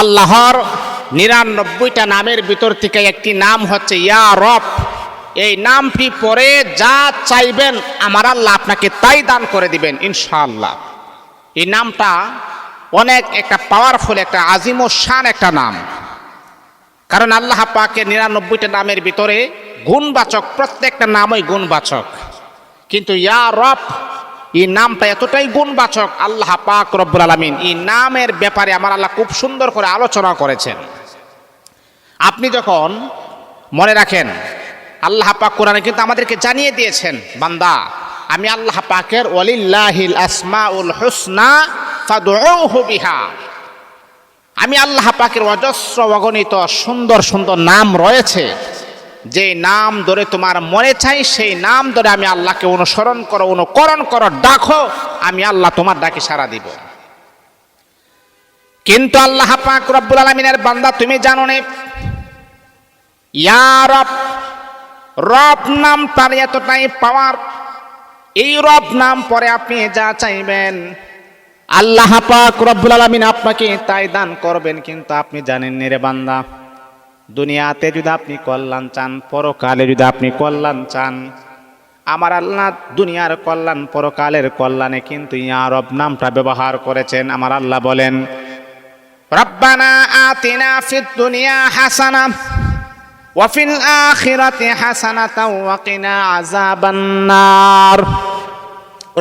আল্লাহর নিরানব্বইটা নামের ভিতর থেকে একটি নাম হচ্ছে, ইয়া রব, এই নামটি পরে যা চাইবেন আমার আল্লাহ আপনাকে তাই দান করে দিবেন, ইনশাআল্লাহ। এই নামটা অনেক একটা পাওয়ারফুল একটা আজিম ও শান একটা নাম। কারণ আল্লাহ পাকের নিরানব্বইটা নামের ভিতরে গুণবাচক, প্রত্যেকটা নামই গুণবাচক। কিন্তু, ইয়া রব এই নামটা এতটাই গুণবাচক, আল্লাহ পাক রব্বুল আলমিন এই নামের ব্যাপারে আমার আল্লাহ খুব সুন্দর করে আলোচনা করেছেন। আপনি যখন মনে রাখেন, আল্লাহ পাক কোরআনে কিন্তু আমাদেরকে জানিয়ে দিয়েছেন, বান্দা, আমি আল্লাহ পাকের ওয়ালিল্লাহিল আসমাউল হুসনা বিহা। আমি আল্লাহ পাকের অজস্র অগণিত সুন্দর সুন্দর নাম রয়েছে। যে নাম ধরে তোমার মনে চাই, সেই নাম ধরে আমি আল্লাহকে অনুসরণ করো, অনুকরণ করো, ডাকো, আমি আল্লাহ তোমার ডাকে সারা দিব। কিন্তু আল্লাহ পাক রব্বুল আলমিনের বান্দা, তুমি জানো নে রব রব নাম তার এতটাই পাওয়ার, এই রব নাম পরে আপনি যা চাইবেন, আল্লাহ পাক রব্বুল আলমিন আপনাকে তাই দান করবেন, কিন্তু আপনি জানেন রে বান্দা। দুনিয়াতে যদি আপনি কল্যাণ চান, পরকালে যদি আপনি কল্যাণ চান, আমার আল্লাহ দুনিয়ার কল্যাণ, পরকালের কল্যাণে কিন্তু ইয়ারব নামটা ব্যবহার করেছেন। আমার আল্লাহ বলেন, রব্বানা আতিনা ফিদ দুনিয়া হাসানা ওয়াফিল আখিরাতি হাসানাতাও ওয়াকিনা আযাবান্নার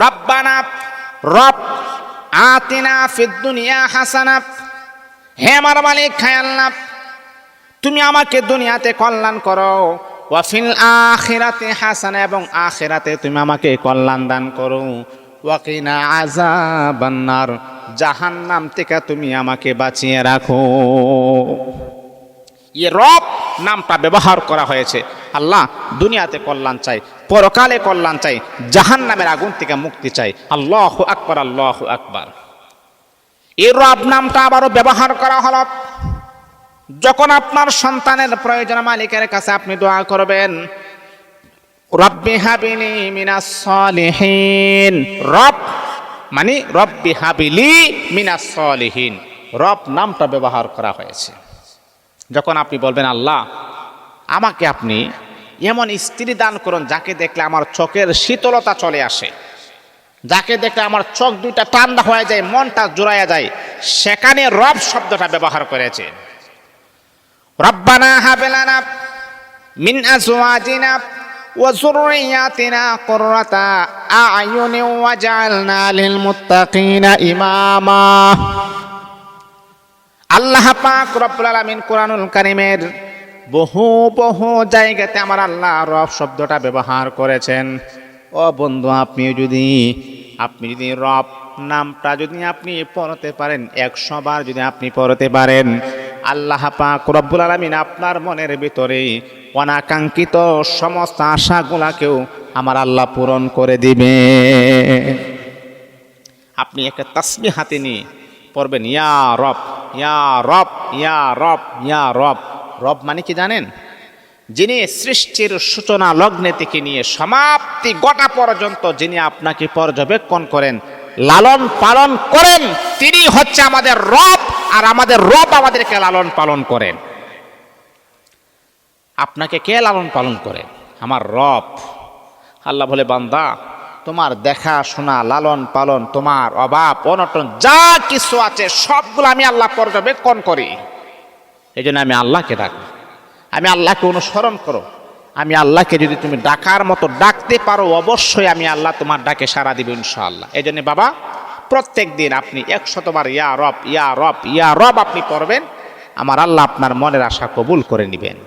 রব্বানা, রব, আতিনা ফিদ দুনিয়া হাসানা। হে আমার মালিক খায়াল্লাহ তুমি আমাকে দুনিয়াতে কল্যাণ করো। ওয়াফিল আখেরাতে হাসান এবং আখেরাতে তুমি আমাকে কল্যাণ দান করো। ওয়াকিনা আযাবান্নার, জাহান্নাম থেকে তুমি আমাকে বাঁচিয়ে রাখো। ইয়ে রব নামটা ব্যবহার করা হয়েছে। আল্লাহ দুনিয়াতে কল্যাণ চাই, পরকালে কল্যাণ চাই জাহান নামের আগুন থেকে মুক্তি চাই। আল্লাহ আকবর আল্লাহ আকবর। এই রব নামটা আবারও ব্যবহার করা হলো। যখন আপনার সন্তানের প্রয়োজন, মালিকের কাছে আপনি দোয়া করবেন, রব্বি হাবিলি মিনাস সলিহিন। রব মানে রব্বি হাবিলি মিনাস সলিহিন। রব নামটা ব্যবহার করা হয়েছে। যখন আপনি বলবেন, আল্লাহ, আমাকে আপনি এমন স্ত্রী দান করুন, যাকে দেখলে আমার চোখের শীতলতা চলে আসে, যাকে দেখলে আমার চোখ দুইটা ঠান্ডা হয়ে যায়, মনটা জোড়াইয়া যায়, সেখানে রব শব্দটা ব্যবহার করেছে। রব্বানা হাবেলানা মিন আজওয়াজিনা وذرياتنا قرة أعين وجعلنا للمتقين إماما আল্লাহ পাক রব্বুল আলামিন কোরআনুল কারিমের বহু বহু জায়গাতে আমার আল্লাহ রব শব্দটা ব্যবহার করেছেন ও বন্ধু আপনি যদি আপনি যদি রব নামটা যদি আপনি পড়তে পারেন একশো বার যদি আপনি পড়তে পারেন আল্লাহ পাক রব্বুল আলামিন আপনার মনের ভিতরে অনাকাঙ্ক্ষিত সমস্ত আশাগুলাকেও আমার আল্লাহ পূরণ করে দিবে। আপনি একটা তাসবি হাতে নিয়ে পড়বেন, ইয়া রব ইয়া রব ইয়া রব ইয়া রব। রব মানে কি জানেন? যিনি সৃষ্টির সূচনা লগ্নে থেকে নিয়ে সমাপ্তি গোটা পর্যন্ত যিনি আপনাকে পর্যবেক্ষণ করেন, লালন পালন করেন, তিনি হচ্ছে আমাদের রব। আর আমাদের রব আমাদেরকে লালন পালন করেন। আপনাকে কে লালন পালন করে? আমার রব। আল্লাহ বলে, বান্দা, তোমার দেখা শোনা লালন পালন, তোমার অভাব, অনটন, যা কিছু আছে, সবগুলো আমি আল্লাহ পর্যবেক্ষণ করি। এই জন্য আমি আল্লাহকে ডাকি আমি আল্লাহকে অনুসরণ করো। আমি আল্লাহকে যদি তুমি ডাকার মতো ডাকতে পারো, অবশ্যই আমি আল্লাহ তোমার ডাকে সারা দিব ইনশাআল্লাহ। এই জন্য বাবা প্রত্যেক দিন আপনি একশতবার ইয়া রব ইয়া রব ইয়া রব আপনি করবেন আমার আল্লাহ আপনার মনের আশা কবুল করে নেবেন।